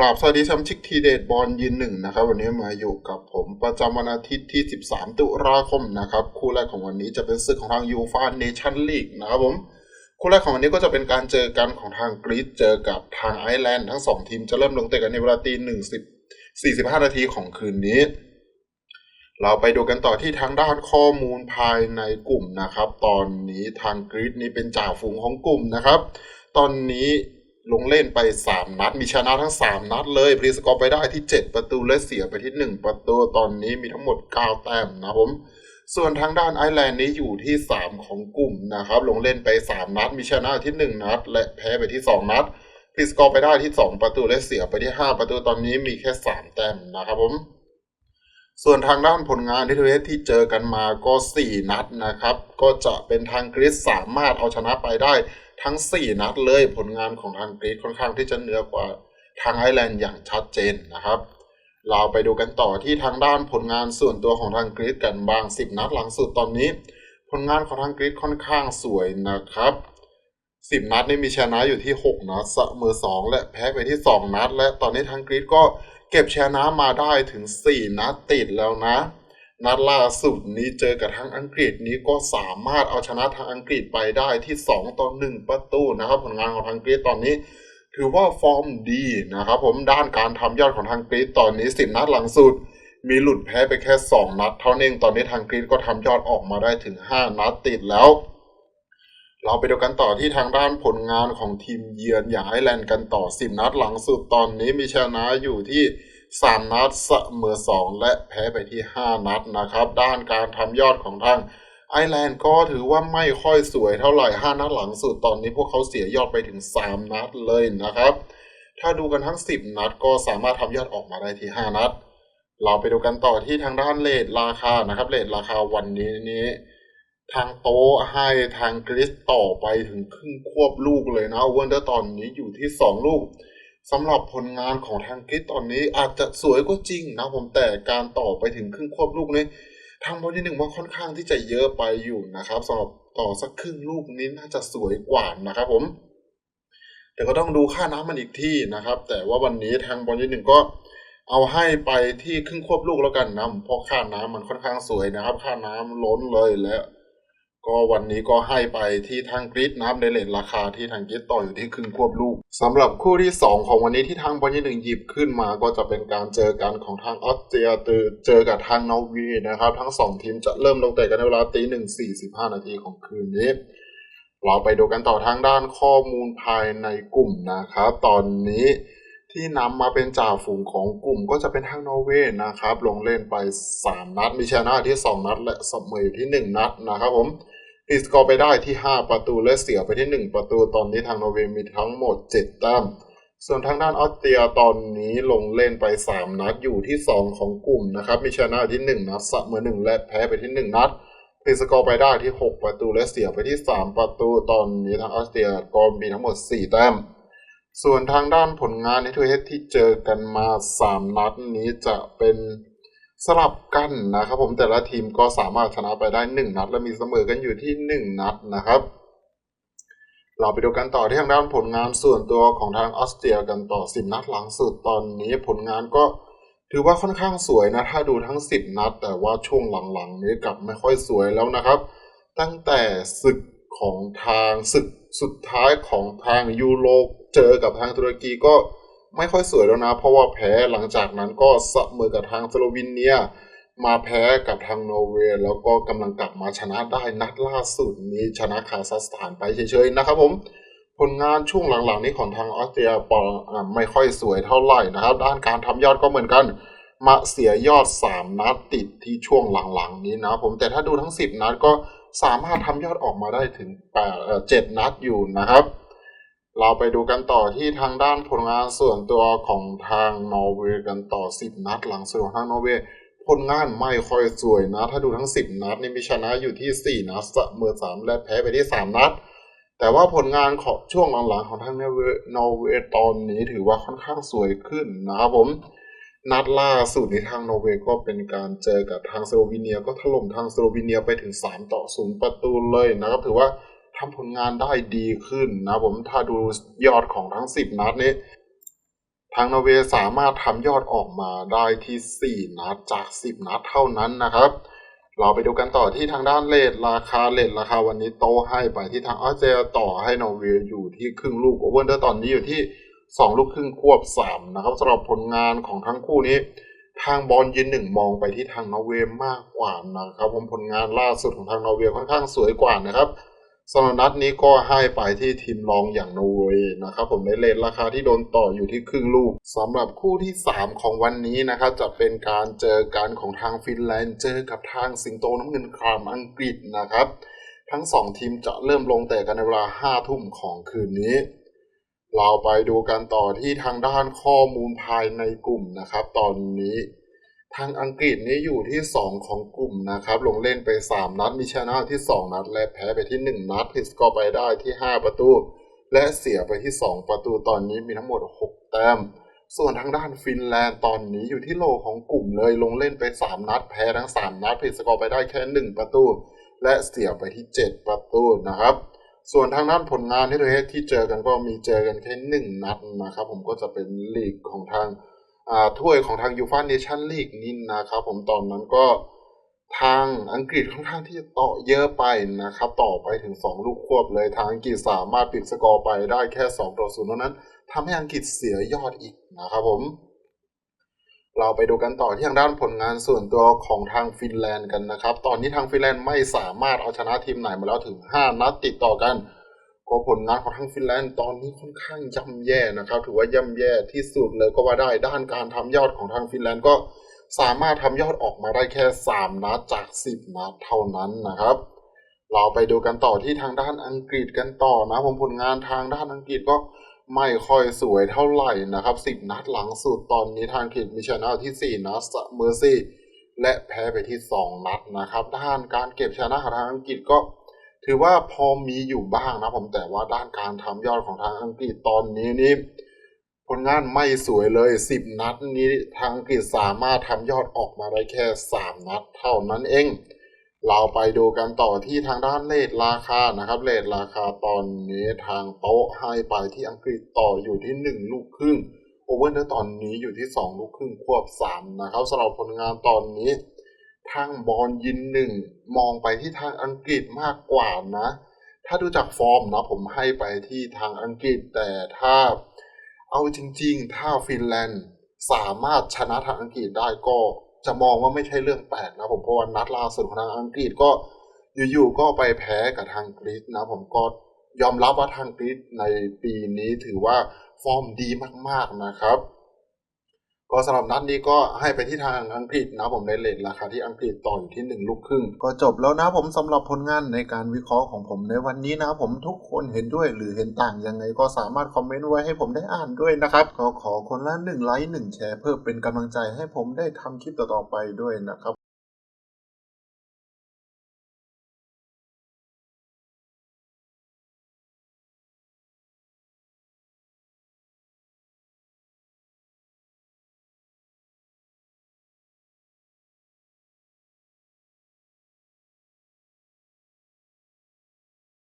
ราบสวัสดีสมาชิกทีเดทบอลยืนหนึ่งนะครับ วันนี้มาอยู่กับผมประจำวันอาทิตย์ที่ 13 ตุลาคมนะครับ คู่แรกของวันนี้จะเป็นศึกของทางยูฟาเนชั่นลีกนะครับผม คู่แรกของวันนี้ก็จะเป็นการเจอกันของทางกรีซเจอกับทางไอร์แลนด์ทั้งสองทีมจะเริ่มลงเตะกันในเวลาตีหนึ่งสิบสี่สิบห้านาทีของคืนนี้ เราไปดูกันต่อที่ทางด้านข้อมูลภายในกลุ่มนะครับ ตอนนี้ทางกรีซนี้เป็นจ่าฝูงของกลุ่มนะครับ ตอนนี้ ลงเล่นไป 3 นัด มีชนะทั้ง 3 นัดเลยพรีสกอร์ไปได้ที่ 7 ประตูและเสียไปที่ 1 ประตูตอนนี้มีทั้งหมด 9 แต้มนะผม ส่วนทางด้านไอร์แลนด์นี้อยู่ที่ 3 ของกลุ่มนะครับ ลงเล่นไป 3 นัด มีชนะที่ 1 นัด และแพ้ไปที่ 2 นัดพรีสกอร์ไปได้ที่ 2 ประตูและเสียไปที่ 5 ประตูตอนนี้มีแค่ 3 แต้มนะครับผมส่วนทางด้านผลงานที่ทเวสที่เจอกันมาก็ 4 นัดนะครับ ก็จะเป็นทางกรีซสามารถเอาชนะไปได้ ทั้ง 4 นัดเลยผลงานของทางกรีซค่อนข้างที่จะเหนือกว่าทางไอร์แลนด์อย่างชัดเจนนะครับ เราไปดูกันต่อที่ทางด้านผลงานส่วนตัวของทางกรีซกันบาง 10 นัดหลังสุดตอนนี้ ผลงานของทางกรีซค่อนข้างสวยนะครับ10นัดนี่มีชนะอยู่ที่6นัดเสมอ2และแพ้ไปที่2นัด และตอนนี้ทางกรีซก็เก็บชนะมาได้ถึง4นัดติดแล้วนะ นัดล่าสุดนี้เจอกับทางอังกฤษนี้ก็สามารถเอาชนะทางอังกฤษไปได้ที่ 2ต่อ1ประตูนะครับ ผลงานของทางอังกรีซตอนนี้ ถือว่าฟอร์มดีนะครับ ผมด้านการทำยอดของทางอังกรีซตอนนี้ 10 นัดหลังสุด มีหลุดแพ้ไปแค่ 2 นัด เท่านั้นเองตอนนี้ทางอังกรีซก็ทำยอดออกมาได้ถึง 5 นัดติดแล้ว เราไปดูกันต่อที่ทางด้านผลงานของทีมเยือนอย่างไอร์แลนด์กันต่อ 10 นัดหลังสุดตอนนี้มีชนะอยู่ที่ 3นัดเสมอ2และแพ้ไปที่5นัดนะครับ ด้านการทำยอดของทางไอร์แลนด์ก็ถือว่าไม่ค่อยสวยเท่าไหร่5นัดหลังสุดตอนนี้พวกเขาเสียยอดไปถึง3นัดเลยนะครับ ถ้าดูกันทั้ง10นัดก็สามารถทำยอดออกมาได้ที่5นัด เราไปดูกันต่อที่ทางด้านเลทราคานะครับเลทราคาวันนี้นี้ทางโต๊ะให้ทางกริสต่อไปถึงครึ่งควบลูกเลยนะเวนเดอร์ตอนนี้อยู่ที่ 2 ลูก สำหรับผลงานของทางกริสตอนนี้อาจจะสวยก็จริงนะผมแต่การต่อไปถึงครึ่งควบลูกนี้ทางบอลที่หนึ่งว่าค่อนข้างที่จะเยอะไปอยู่นะครับสำหรับต่อสักครึ่งลูกนี้น่าจะสวยกว่านะครับผม แต่ก็ต้องดูค่าน้ำมันอีกที่นะครับ แต่ว่าวันนี้ทางบอลที่หนึ่งก็เอาให้ไปที่ครึ่งควบลูกแล้วกันนะเพราะค่าน้ำมันค่อนข้างสวยนะครับ ค่าน้ำล้นเลยแล้ว ก็วันนี้ก็ให้ไปที่ทางกรีดนะครับในเลทราคาที่ทางกรีดต่ออยู่ที่ครึ่งควบลูกสำหรับคู่ที่ 2 ของวันนี้ที่ทางบอลยี่หนึ่งหยิบขึ้นมาก็จะเป็นการเจอกันของทางออสเตรียเจอกับทางนอร์เวย์นะครับ ทั้ง 2 ทีมจะเริ่มลงเตะกันในเวลาตีหนึ่งสี่สิบห้านาทีของคืนนี้ เราไปดูกันต่อทางด้านข้อมูลภายในกลุ่มนะครับตอนนี้ที่นำมาเป็นจ่าฝูงของกลุ่มก็จะเป็นทางนอร์เวย์นะครับ ลงเล่นไป 3 นัด มีชนะที่ 2 นัด และเสมอที่ 1 นัดนะครับผม ตีสกอร์ไปได้ที่ 5 ประตูและเสียไปที่ 1 ประตูตอนนี้ทางนอร์เวย์มีทั้งหมด 7 แต้ม ส่วนทางด้านออสเตรียตอนนี้ลงเล่นไป 3 นัดอยู่ที่ 2 ของกลุ่มนะครับ มีชนะที่ 1 นัดเสมอ1และแพ้ไปที่ 1 นัดตีสกอร์ไปได้ที่ 6 ประตูและเสียไปที่ 3 ประตูตอนนี้ทางออสเตรียก็มีทั้งหมด 4 แต้ม ส่วนทางด้านผลงานในทัวร์เฮดที่เจอกันมา 3 นัดนี้จะเป็น สลับกันนะครับผมแต่ละทีมก็สามารถชนะไปได้ 1 นัด และมีเสมอกันอยู่ที่ 1 นัดนะครับ เราไปดูกันต่อที่ทางด้านผลงานส่วนตัวของทางออสเตรียกันต่อ 10 นัดหลังสุดตอนนี้ผลงานก็ถือว่าค่อนข้างสวยนะ ถ้าดูทั้ง 10 นัด แต่ว่าช่วงหลังๆนี้กลับไม่ค่อยสวยแล้วนะครับ ตั้งแต่ศึกของทางศึกสุดท้ายของทางยูโรเจอกับทางตุรกีก็ ไม่ค่อยสวยแล้วนะ เพราะว่าแพ้หลังจากนั้นก็เสมอกับทางสโลวีเนีย มาแพ้กับทางนอร์เวย์แล้วก็กำลังกลับมาชนะได้นัดล่าสุดนี้ชนะคาซัคสถานไปเฉยๆนะครับผมผลงานช่วงหลังๆนี้ของทางออสเตรียปอไม่ค่อยสวยเท่าไหร่นะครับ ด้านการทำยอดก็เหมือนกัน มาเสียยอด 3 นัดติดที่ช่วงหลังๆนี้นะผมแต่ถ้าดูทั้ง 10 นัดก็สามารถทำยอดออกมาได้ถึง8 7นัดอยู่นะครับ เราไปดูกันต่อที่ทางด้านผลงานส่วนตัวของทางนอร์เวย์กันต่อ 10 นัดหลังสุดของทางนอร์เวย์ผลงานไม่ค่อยสวยนะ ถ้าดูทั้ง 10 นัดนี่มีชนะอยู่ที่ 4 นัดเสมอ3 และแพ้ไปที่ 3 นัด แต่ว่าผลงานของช่วงหลังๆของทางนอร์เวย์นอร์เวย์ตอนนี้ถือว่าค่อนข้างสวยขึ้นนะครับผมนัดล่าสุดในทางนอร์เวย์ก็เป็นการเจอกับทางสโลวีเนียก็ถล่มทางสโลวีเนียไปถึง 3 ต่อ 0 ประตูเลยนะครับถือว่า ทำผลงานได้ดีขึ้นนะผมถ้าดูยอดของทั้ง10นัดนี้ทางนอร์เวย์สามารถทำยอดออกมาได้ที่ 4 นัดจาก 10 นัดเท่านั้นนะครับ เราไปดูกันต่อที่ทางด้านเลทราคาเลทราคาวันนี้โตให้ไปที่ทางออสเตรเลียต่อให้นอร์เวย์อยู่ที่ครึ่งลูกโอเวอร์เดอร์ตอนนี้อยู่ที่ 2 ลูกครึ่งควบ 3 นะครับสำหรับผลงานของทั้งคู่นี้ ทางบอลยืนหนึ่งมองไปที่ทางนอร์เวย์มากกว่านะครับผมผลงานล่าสุดของทางนอร์เวย์ค่อนข้างสวยกว่านะครับ สำหรับนัดนี้ก็ให้ไปที่ทีมรองอย่างนอร์เวย์นะครับผมในเลทราคาที่โดนต่ออยู่ที่ครึ่งลูกสำหรับคู่ที่ 3 ของวันนี้นะครับจะเป็นการเจอกันของทางฟินแลนด์เจอกับทางสิงโตน้ำเงินครามอังกฤษนะครับ ทั้งสองทีมจะเริ่มลงเตะกันในเวลา 5 ทุ่มของคืนนี้ เราไปดูกันต่อที่ทางด้านข้อมูลภายในกลุ่มนะครับ ตอนนี้ ทางอังกฤษนี้อยู่ที่ 2 ของกลุ่มนะครับ ลงเล่นไป 3 นัด มีชนะที่ 2 นัด และแพ้ไปที่ 1 นัดพิสกอไปได้ที่ 5 ประตู และเสียไปที่ 2 ประตูตอนนี้มีทั้งหมด 6 แต้ม ส่วนทางด้านฟินแลนด์ตอนนี้อยู่ที่โลของกลุ่มเลยลงเล่นไป 3 นัด แพ้ทั้ง 3 นัดพิสกอไปได้แค่ 1 ประตู และเสียไปที่ 7 ประตูนะครับ ส่วนทางด้านผลงานที่ตัวเองที่เจอกันก็มีเจอกันแค่หนึ่งนัดนะครับ ผมก็จะเป็นลีกของทาง ถ้วยของทางยูฟ a เนชั่นลีกนี่นะครับผมตอนนั้นก็ทางอังกฤษค่อนข้างที่จะต่อเยอะไปนะครับ ต่อไปถึง 2 ลูกควบเลย ทางอังกฤษสามารถปิดสกอร์ไปได้แค่ 2 ต่อ0เท่านั้นทำให้อังกฤษเสียยอดอีกนะครับผม เราไปดูกันต่อที่ทางด้านผลงานส่วนตัวของทางฟินแลนด์กันนะครับ ตอนนี้ทางฟินแลนด์ไม่สามารถเอาชนะทีมไหนมาแล้วถึง 5 นัดติดต่อกัน ก็ผลงานของทางฟินแลนด์ตอนนี้ค่อนข้างย่ำแย่นะครับ ถือว่าย่ำแย่ที่สุดเลยก็ว่าได้ด้านการทำยอดของทางฟินแลนด์ก็สามารถทำยอดออกมาได้แค่ 3 นัดจาก 10 นัดเท่านั้นนะครับ เราไปดูกันต่อที่ทางด้านอังกฤษกันต่อนะผมผลงานทางด้านอังกฤษก็ไม่ค่อยสวยเท่าไหร่นะครับ 10 นัดหลังสุดตอนนี้ทางอังกฤษมีชนะที่ 4 นัดเสมอสี่และแพ้ไปที่ 2 นัดนะครับ ด้านการเก็บชนะของทางอังกฤษก็ ถือว่าพอมีอยู่บ้างนะผมแต่ว่าด้านการทำยอดของทางอังกฤษตอนนี้นี่ผลงานไม่สวยเลย 10 นัดนี้ทางอังกฤษสามารถทำยอดออกมาได้แค่ 3 นัดเท่านั้นเอง เราไปดูกันต่อที่ทางด้านเลทราคานะครับเลทราคาตอนนี้ทางโต๊ะให้ไปที่อังกฤษต่ออยู่ที่ 1 ลูกครึ่งโอเวอร์เดอร์ตอนนี้อยู่ที่ 2 ลูกครึ่งควบ 3 นะครับสำหรับผลงานตอนนี้ ทางบอลยินหนึ่งมองไปที่ทางอังกฤษมากกว่านะ ถ้าดูจากฟอร์มนะผมให้ไปที่ทางอังกฤษแต่ถ้าเอาจริง ๆ ถ้าฟินแลนด์สามารถชนะทางอังกฤษได้ก็จะมองว่าไม่ใช่เรื่องแปลกนะผมเพราะว่านัดล่าสุดของทางอังกฤษก็อยู่ๆก็ไปแพ้กับทางกรีซนะผมก็ยอมรับว่าทางกรีซในปีนี้ถือว่าฟอร์มดีมากๆนะครับ ก็สำหรับนัดนี้ก็ให้ไปที่ทางอังกฤษนะผมได้เลทราคาที่อังกฤษต่ออยู่ที่ 1 ลูกครึ่ง ก็จบแล้วนะผมสำหรับผลงานในการวิเคราะห์ของผมในวันนี้นะผมทุกคนเห็นด้วยหรือเห็นต่างยังไงก็สามารถคอมเมนต์ไว้ให้ผมได้อ่านด้วยนะครับก็ขอคนละ1ไลค์1แชร์เพื่อเป็นกำลังใจให้ผมได้ทำคลิปต่อๆไปด้วยนะครับ